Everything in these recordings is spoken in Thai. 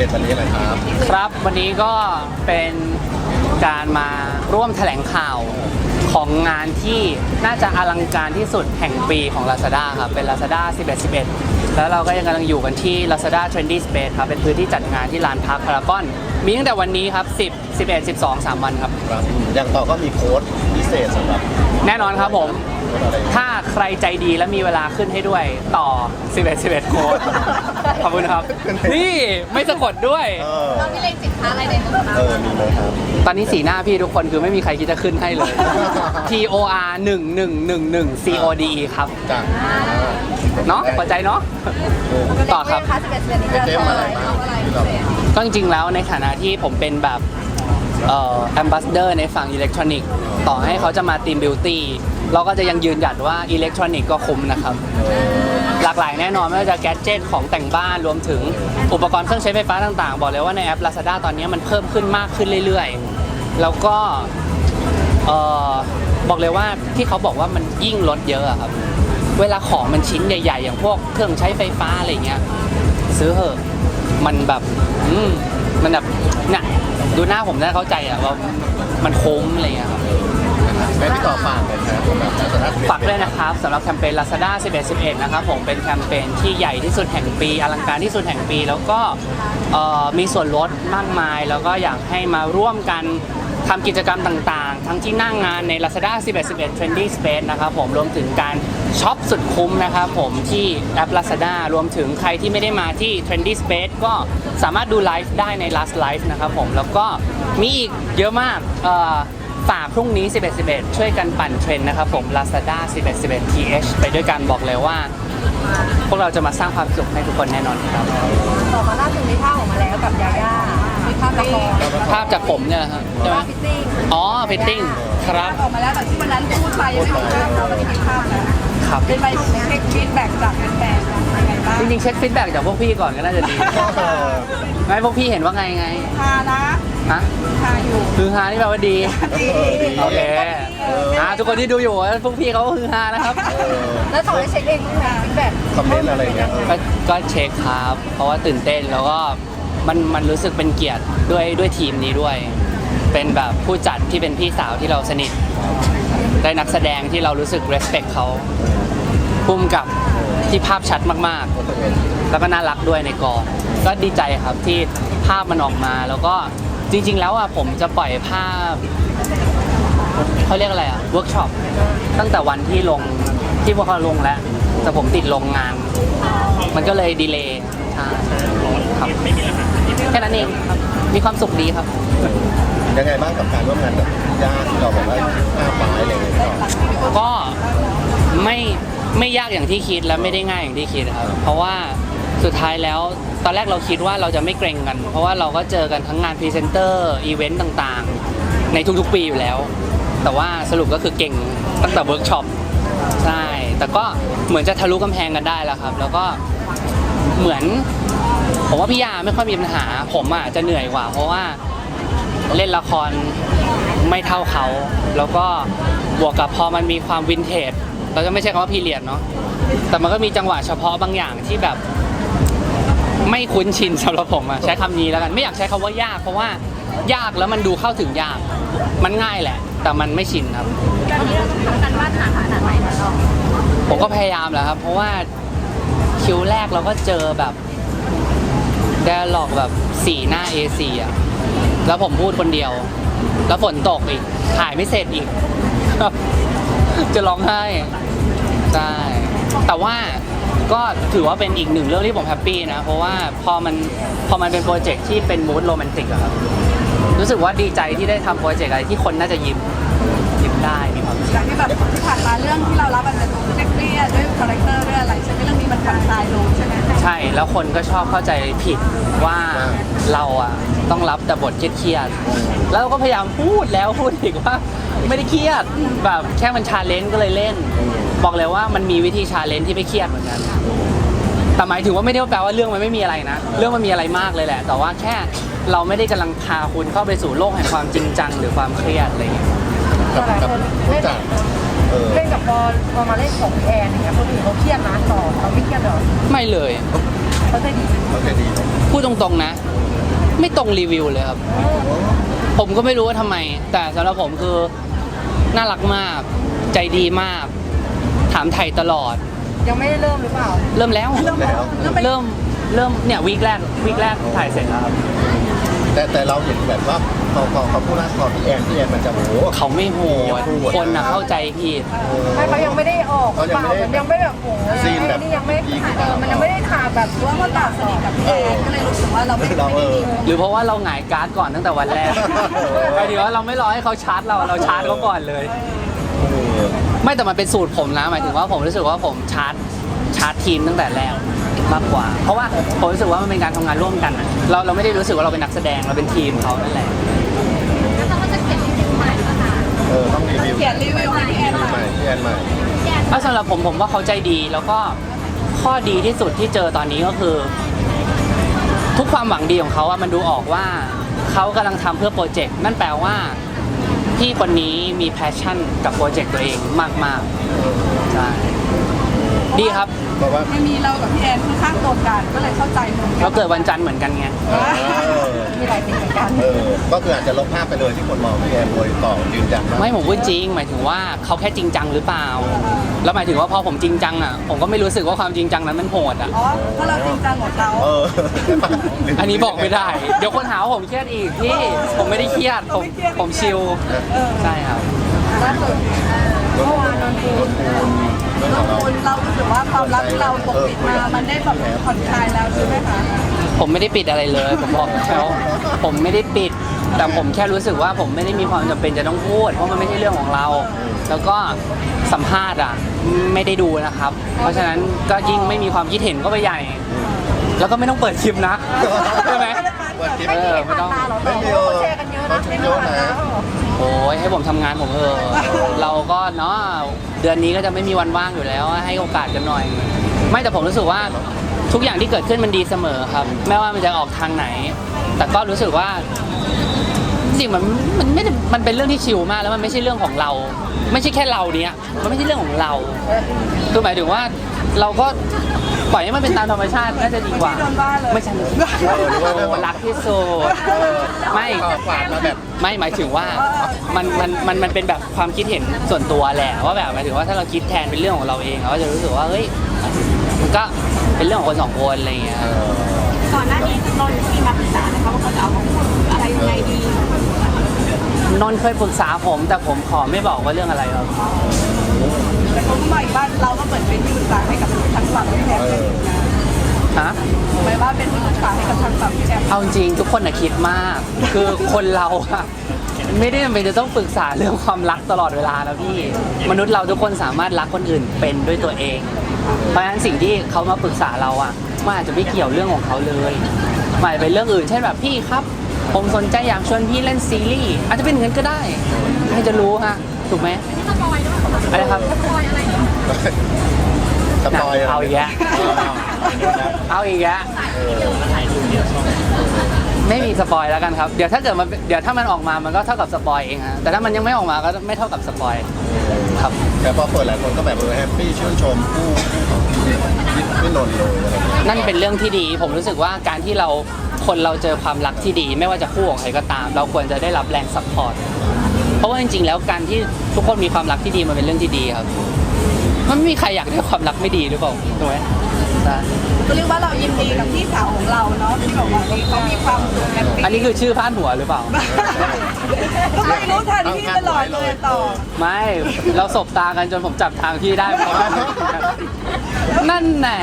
เอ็ดสิบเอ็ดวันนี้อะไรครับ ครับ วันนี้ก็เป็นการมาร่วมแถลงข่าวของงานที่น่าจะอลังการที่สุดแห่งปีของ Lazada ครับ เป็น Lazada 11 11 แล้วเราก็ยังกำลังอยู่กันที่ Lazada Trendy Space ครับ เป็นพื้นที่จัดงานที่ลานพักพารากอน มีตั้งแต่วันนี้ครับ 10 11 12 3 วันครับ ครับ อย่างต่อก็มีโค้ดพิเศษสำหรับ แน่นอนครับผมโค้ดอะไร ถ้าใครใจดีและมีเวลาขึ้นให้ด้วยต่อ 11 11โค้ดขอบคุณครับ นี่ไม่สะกดด้วย เออเรามีเลงสินค้าอะไรในมือคะเออมีไหมครับ ตอนนี้สีหน้าพี่ทุกคนคือไม่มีใครคิดจะขึ้นให้เลย T O R 1 1 1 1 C O D E ครับ จ้ะเนาะพอใจเนาะ ต่อครับค่ะสิบเอ็ดสิบเอ็ดนี้จะเจ๊มาอะไรบ้างเอาอะไรพิเศษก็จริงๆแล้วในฐานะที่ผมเป็นแบบเอ่อแอมบาสเดอร์ในฝั่งอิเล็กทรอนิกส์ต่อให้เขาจะมาทีมบิวตี้ เราก็จะยังยืนหยัดว่าอิเล็กทรอนิกส์ก็คุ้มนะครับ หลากหลายแน่นอนไม่ว่าจะแกดเจตของแต่งบ้านรวมถึงอุปกรณ์เครื่องใช้ไฟฟ้าต่างๆ บอกเลยว่าในแอป Lazada ตอนนี้มันเพิ่มขึ้นมากขึ้นเรื่อยๆ แล้วก็บอกเลยว่าที่เขาบอกว่ามันยิ่งลดเยอะครับ เวลาของมันชิ้นใหญ่ ๆ อย่างพวกเครื่องใช้ไฟฟ้าอะไรเงี้ยซื้อเหอะมันแบบมันแบบเนี่ยดูหน้าผมได้เข้าใจอะว่ามันคุ้มอะไรเงี้ยครับ แม่พี่ต่อฝากเลยครับสำหรับลาซาด้าฝากด้วยนะครับสำหรับแคมเปญ Lazada 11 11 นะครับผมเป็นแคมเปญที่ใหญ่ที่สุดแห่งปี อลังการที่สุดแห่งปี แล้วก็เอ่อมีส่วนลดมากมาย แล้วก็อยากให้มาร่วมกันทำกิจกรรมต่างๆ ทั้งที่นั่งงานใน Lazada 11 11 Trendy Space นะครับผมรวมถึงการช็อปสุดคุ้มนะครับผมที่แอป Lazada รวมถึงใครที่ไม่ได้มาที่ Trendy Space ก็สามารถดูไลฟ์ได้ใน Last Live นะครับผมแล้วก็มีอีกเยอะมากเอ่อ ฝากพรุ่งนี้ 11 11 ช่วยกันปั่นเทรนด์นะครับผม Lazada 11 11 TH ไปด้วยกันบอกเลยว่า พวกเราจะมาสร้างความสุขให้ทุกคนแน่นอนครับ ต่อมาล่าสุดมีภาพออกมาแล้วกับยาย่ามีภาพละครภาพจากผมเนี่ยแหละครับใช่ไหมภาพฟิตติ้งอ๋อฟิตติ้งครับออกมาแล้วแต่ที่วันนั้นพูดไปยังไม่เห็นภาพเราวันนี้เห็นภาพแล้วครับ เป็นไปเช็คฟีดแบ็กจากแฟนๆยังไงบ้างจริงๆเช็คฟีดแบ็กจากพวกพี่ก่อนก็น่าจะดี ไม่พวกพี่เห็นว่าไงไง พานะ ฮะพาอยู่ฮือฮานี่แปลว่าดีดี โอเคอ่าทุกคนที่ดูอยู่พวกพี่เขาก็ฮือฮานะครับเออแล้วต่อได้เช็คเองด้วยนะฟีดแบ็กคอมเมนต์อะไรเงี้ยเออก็ก็เช็คครับ เพราะว่าตื่นเต้นแล้วก็มันมันรู้สึกเป็นเกียรติด้วยด้วยทีมนี้ด้วย เป็นแบบผู้จัดที่เป็นพี่สาวที่เราสนิท ได้นักแสดงที่เรารู้สึก respect เขาพุ่มกับที่ภาพชัดมากๆ แล้วก็น่ารักด้วยในกอง ก็ดีใจครับที่ภาพมันออกมาแล้วก็ จริง ๆ แล้วอะผมจะปล่อยภาพเขาเรียกอะไรอะเวิร์กช็อปตั้งแต่วันที่ลงที่พวกเขาลงแล้ว แต่ผมติดลงงาน มันก็เลยดีเลย์ใช่ครับแค่นั้นเองครับมีความสุขดีครับ ยังไงบ้างกับการร่วมงานกับญาติที่เราบอกว่าหน้าฟ้าอะไรเงี้ยต่อก็ไม่ไม่ยากอย่างที่คิดและไม่ได้ง่ายอย่างที่คิดครับ เพราะว่า สุดท้ายแล้วตอนแรกเราคิดว่าเราจะไม่เกรงกัน เพราะว่าเราก็เจอกันทั้งงานพรีเซนเตอร์อีเวนต์ต่างๆ ในทุกๆปีอยู่แล้ว แต่ว่าสรุปก็คือเก่งตั้งแต่เวิร์กช็อปใช่แต่ก็เหมือนจะทะลุกำแพงกันได้แล้วครับ แล้วก็เหมือนผมว่าพี่ยาไม่ค่อยมีปัญหา ผมอะจะเหนื่อยกว่า เพราะว่าเล่นละครไม่เท่าเขา แล้วก็บวกกับพอมันมีความวินเทจเราจะไม่ใช่คำว่าพีเรียดเนาะแต่มันก็มีจังหวะเฉพาะบางอย่างที่แบบ ไม่คุ้นชินสำหรับผมอะใช้คำนี้แล้วกันไม่อยากใช้คำว่ายาก เพราะว่ายากแล้วมันดูเข้าถึงยาก มันง่ายแหละ แต่มันไม่ชินครับ ตอนนี้เราต้องทำกันบ้านหนาขนาดไหนคะน้องผมก็พยายามแหละครับ เพราะว่าคิวแรกเราก็เจอแบบ d ด a ล็อกแบบสี่หน้า A4 อะแล้วผมพูดคนเดียว แล้วฝนตกอีก ถ่ายไม่เสร็จอีก จะร้องไห้ใช่แต่ว่า ก็ถือว่าเป็นอีกหนึ่งเรื่องที่ผมแฮปปี้นะ เพราะว่าพอมันพอมันเป็นโปรเจกต์ที่เป็นมูดโรแมนติกอะครับ รู้สึกว่าดีใจที่ได้ทำโปรเจกต์อะไรที่คนน่าจะยิ้มยิ้มได้มีความสุขจากที่แบบที่ผ่านมาเรื่องที่เรารับมันเป็นตัวเครียดๆด้วยคาแรคเตอร์ด้วยอะไรใช่ไหมเรื่องนี้มันผ่อนคลายลงใช่ไหมใช่แล้วคนก็ชอบเข้าใจผิดว่าเราอะต้องรับแต่บทเครียดๆแล้วก็พยายามพูดแล้วพูดอีกว่า ไม่ได้เครียดแบบแค่มันชาเลนจ์ก็เลยเล่น บอกเลยว่ามันมีวิธีชาเลนจ์ที่ไม่เครียดเหมือนกัน แต่หมายถึงว่าไม่ได้แปลว่าเรื่องมันไม่มีอะไรนะ เรื่องมันมีอะไรมากเลยแหละ แต่ว่าแค่เราไม่ได้กำลังพาคุณเข้าไปสู่โลกแห่งความจริงจังหรือความเครียดอะไรอย่างเงี้ยกับกับผู้จัดเออเล่นกับพอพอมาเล่นของแอนอย่างเงี้ยคนอื่นเขาเครียดนะต่อเราไม่เครียดหรอไม่เลยเขาใจดีโอเคดีพูดตรงๆนะ ไม่ตรงรีวิวเลยครับ ผมก็ไม่รู้ว่าทำไม แต่สำหรับผมคือน่ารักมาก ใจดีมาก ถามไทยตลอด ยังไม่ได้เริ่มหรือเปล่า เริ่มแล้วแล้วเริ่มเริ่มเนี่ยวีคแรกวีคแรกถ่ายเสร็จแล้วครับแต่แต่เราเห็นแบบว่าพอพอเขาพูดว่าพอพี่แอนพี่แอนมันจะโอ้โห เขาไม่โหดคนนะเข้าใจผิด ไม่เขายังไม่ได้ออกเขายังไม่ได้มันยังไม่แบบโอ้โหซีนแบบ นี่ยังไม่พีคเออมันยังไม่ได้ถ่ายแบบว่าเขาตอบสนิทกับพี่แอนก็เลยรู้สึกว่าเราไม่เราเออหรือเพราะว่าเราหงายการ์ดก่อนตั้งแต่วันแรกหมายถึงว่าเราไม่รอให้เขาชาร์จเราเราชาร์จเขาก่อนเลย เออ ไม่แต่มันเป็นสูตรผมนะหมายถึงว่าผมรู้สึกว่าผมชาร์จชาร์จทีมตั้งแต่แรกมากกว่า เพราะว่าผมรู้สึกว่ามันเป็นการทำงานร่วมกันอะเราเราไม่ได้รู้สึกว่าเราเป็นนักแสดงเราเป็นทีมเขานั่นแหละเออต้องรีวิวเขียนรีวิวให้พี่แอนใหมาม่พี่แอนใหม่ถ้าสำหรับผมผมว่าเขาใจดีแล้วก็ข้อดีที่สุดที่เจอตอนนี้ก็คือ ทุกความหวังดีของเขาอะมันดูออกว่าเขากำลังทำเพื่อโปรเจกต์นั่นแปลว่า พี่คนนี้มีแพชชั่นกับโปรเจกต์ตัวเองมากๆใช่ดีครับ เพราะว่าไม่มีเรากับพี่แอนค่อนข้างตรงกันก็เลยเข้าใจมุมเราเกิดวันจันทร์เหมือนกันไง เออมีหลายสิ่งเหมือนกัน เออก็คืออาจจะลบภาพไปเลยที่คนมองพี่แอนโดยต่อยืนยันว่าไม่ผมพูดจริง หมายถึงว่าเขาแค่จริงจังหรือเปล่า แล้วหมายถึงว่าพอผมจริงจังอะผมก็ไม่รู้สึกว่าความจริงจังนั้นมันโหดอะ อ๋อเพราะเราจริงจังหมดเราเอออันนี้บอกไม่ได้ เดี๋ยวคนหาว่าผมเครียดอีกพี่ ผมไม่ได้เครียด ผมผมชิลใช่ครับ ล่าสุดเมื่อวานนนทูนเรื่องเราของเราคนเรารู้สึกว่าความรักที่เราปกปิดมา มันได้แบบผ่อนคลายแล้วใช่ไหมคะผมไม่ได้ปิดอะไรเลย ผมบอกแล้วผมไม่ได้ปิด แต่ผมแค่รู้สึกว่าผมไม่ได้มีความจำเป็นจะต้องพูด เพราะมันไม่ใช่เรื่องของเรา แล้วก็สัมภาษณ์อะไม่ได้ดูนะครับ เพราะฉะนั้นก็ยิ่งไม่มีความคิดเห็นก็ไปใหญ่ แล้วก็ไม่ต้องเปิดคลิปนะใช่ไหม เปิดคลิปเออไม่ต้องไม่มีเออ แชร์กันเยอะเขานะชุไม่ดได้เยอะผ่านนะนะ โอ้ยให้ผมทำงานผมเถอะเราก็เนาะเดือนนี้ก็จะไม่มีวันว่างอยู่แล้ว ให้โอกาสกันหน่อย ไม่แต่ผมรู้สึกว่าทุกอย่างที่เกิดขึ้นมันดีเสมอครับ ไม่ว่ามันจะออกทางไหน แต่ก็รู้สึกว่าจริงมันมันไม่ได้มันเป็นเรื่องที่ชิลมากแล้วมันไม่ใช่เรื่องของเรา ไม่ใช่แค่เราเนี้ยมันไม่ใช่เรื่องของเราคือหมายถึงว่าเราก็ ปล่อยให้มันเป็นตามธรรมชาติน่าจะดีกว่าไม่โดนว่าเลย ไม่ใช่ไม่ใช่เออหรือว่าโอ้รักที่สุดเออไม่ ฝากมาแบบ ไม่หมายถึงว่ามันมันมันมันเป็นแบบความคิดเห็นส่วนตัวแหละว่าแบบหมายถึงว่าถ้าเราคิดแทนเป็นเรื่องของเราเองเราก็จะรู้สึกว่าเฮ้ยมันก็เป็นเรื่องของคนสองคนอะไรอย่างเงี้ยเออก่อนหน้านี้นนท์มีมาปรึกษานะคะว่าเขาจะเอามาพูดอะไรยังไงดีนนท์เคยปรึกษาผม แต่ผมขอไม่บอกว่าเรื่องอะไรครับ แต่คนใหม่บ้านเราก็เหมือนเป็นที่ปรึกษาให้กับทั้งฝั่งพี่แอนเลยนะฮะ หมายว่าเป็นที่ปรึกษาให้กับทั้งฝั่งพี่แอนเอาจริงทุกคนอะคิดมาก คือคนเราอะไม่ได้จำเป็นจะต้องปรึกษาเรื่องความรักตลอดเวลาแล้วพี่ มนุษย์เราทุกคนสามารถรักคนอื่นเป็นด้วยตัวเอง เพราะฉะนั้นสิ่งที่เขามาปรึกษาเราอะมันอาจจะไม่เกี่ยวเรื่องของเขาเลยมันอาจจะเป็นเรื่องอื่นเช่นแบบพี่ครับ ผมสนใจอยากชวนพี่เล่นซีรีส์อาจจะเป็นอย่างนั้นก็ได้ใครจะรู้ฮะถูกไหม อะไรครับสปอยล์เอาอีกแล้วเอาอีกแล้วเออไม่มีสปอยแล้วกันครับ เดี๋ยวถ้าเกิดมันเดี๋ยวถ้ามันออกมามันก็เท่ากับสปอยเองฮะแต่ถ้ามันยังไม่ออกมาก็ไม่เท่ากับสปอยครับแต่พอเปิดหลายคนก็แบบเออแฮปปี้ชื่นชมผู้ผู้ของพี่พี่นนท์เลยอะไรอย่างเงี้ยนั่นเป็นเรื่องที่ดี ผมรู้สึกว่าการที่เราคนเราเจอความรักที่ดี ไม่ว่าจะคู่ของใครก็ตาม เราควรจะได้รับแรงซัพพอร์ต เพราะว่าจริงๆ แล้วการที่ทุกคนมีความรักที่ดีมันเป็นเรื่องที่ดีครับ มันไม่มีใครอยากได้ความรักไม่ดีหรือเปล่าถูกไหมใช่ก็เรียกว่าเรายินดีกับพี่สาวของเราเนาะที่บอกว่าเขามีความสุขแฮปปี้อันนี้คือชื่อพาดหัวหรือเปล่า ก็ไม่รู้ทันพี่ตลอดเลยต่อ ไม่ เราสบตากันจนผมจับทางพี่ได้เพราะว่านั่นแน่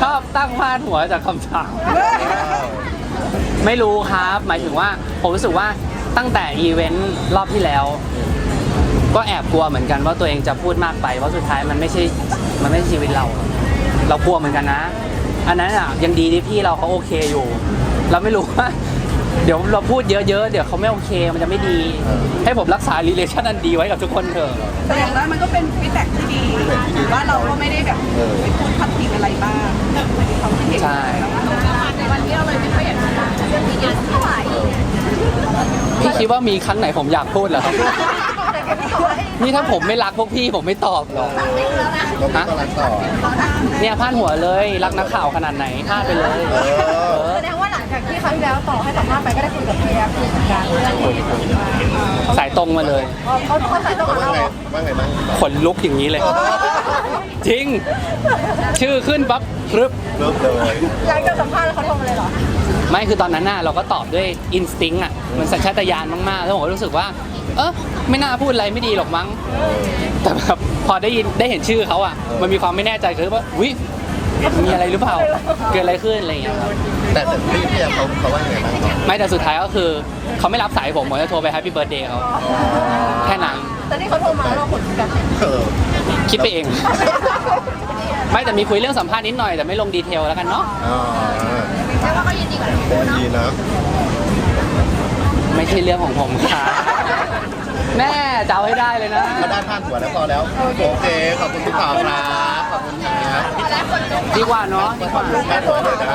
ชอบตั้งพาดหัวจากคำถามไม่รู้ครับ หมายถึงว่าผมรู้สึกว่า ตั้งแต่อีเวนต์รอบที่แล้ว ก็แอบกลัวเหมือนกันว่าตัวเองจะพูดมากไปเพราะสุดท้ายมันไม่ใช่มันไม่ใช่ชีวิตเรา เรากลัวเหมือนกันนะ อันนั้นอะยังดีที่พี่เราเขาโอเคอยู่ เราไม่รู้ว่าเดี๋ยวเราพูดเยอะๆ เดี๋ยวเขาไม่โอเคมันจะไม่ดี ให้ผมรักษา relation อันดีไว้กับทุกคนเถอะแต่อย่างนั้นมันก็เป็นฟีดแบ็กที่ดีถือว่าเราก็ไม่ได้แบบไปพูดพัดพิงอะไรบ้างเขาคิดเห็นใช่ในวันนี้เราเลยไม่ค่อยอยากจะเรื่องนี้เท่าไหร่ พี่คิดว่ามีครั้งไหนผมอยากพูดเหรอครับแต่นี่ถ้าผมไม่รักพวกพี่ผมไม่ตอบหรอกก็พี่ก็รักต่อเนี่ยพาดหัวเลย รักนักข่าวขนาดไหนพาดไปเลย เออ จากที่ครั้งที่แล้วต่อให้สัมภาษณ์ไปก็ได้คุยกับพี่แอฟคุยกับการเรื่องสายตรงมาเลย เขาเขาใส่ต้องกับว่าเราไงว่าไงบ้างขนลุกอย่างนี้เลย จริง ชื่อขึ้นปั๊บพรึบ เริ่มเลยหลังจากสัมภาษณ์แล้วเขาโทรมาเลยเหรอไม่คือตอนนั้นน่ะเราก็ตอบด้วยอินสติ้งอะมันสัญชาตญาณมากๆแล้วผมก็รู้สึกว่า เออไม่น่าพูดอะไรไม่ดีหรอกมั้ง แต่แบบพอได้ยินได้เห็นชื่อเขาอะ มันมีความไม่แน่ใจคือว่าวิ มีอะไรหรือเปล่า เกิดอะไรขึ้นอะไรอย่างเงี้ยครับ แต่แต่พี่พี่เขาเขาว่าไงบ้างก่อนไม่แต่สุดท้ายก็คือ เขาไม่รับสายผมผมจะโทรไปแฮปปี้เบิร์ดเดย์เขาแค่นั้นแต่นี่เขาโทรมาแล้วเราขนกันเออคิดไปเอง ไม่แต่มีคุยเรื่องสัมภาษณ์นิดหน่อยแต่ไม่ลงดีเทลแล้วกันเนาะอ๋อเรียกว่าก็ยินดีกับทั้งคู่เนาะ ดีนะ ไม่ใช่เรื่องของผมค่ะ แม่จะเอาให้ได้เลยนะ ก็ได้พาดหัวแล้วพอแล้ว โอเค ขอบคุณพี่ต่อครับขอบคุณครับดีกว่าเนาะดีกว่าแม่ตัวเลยนะ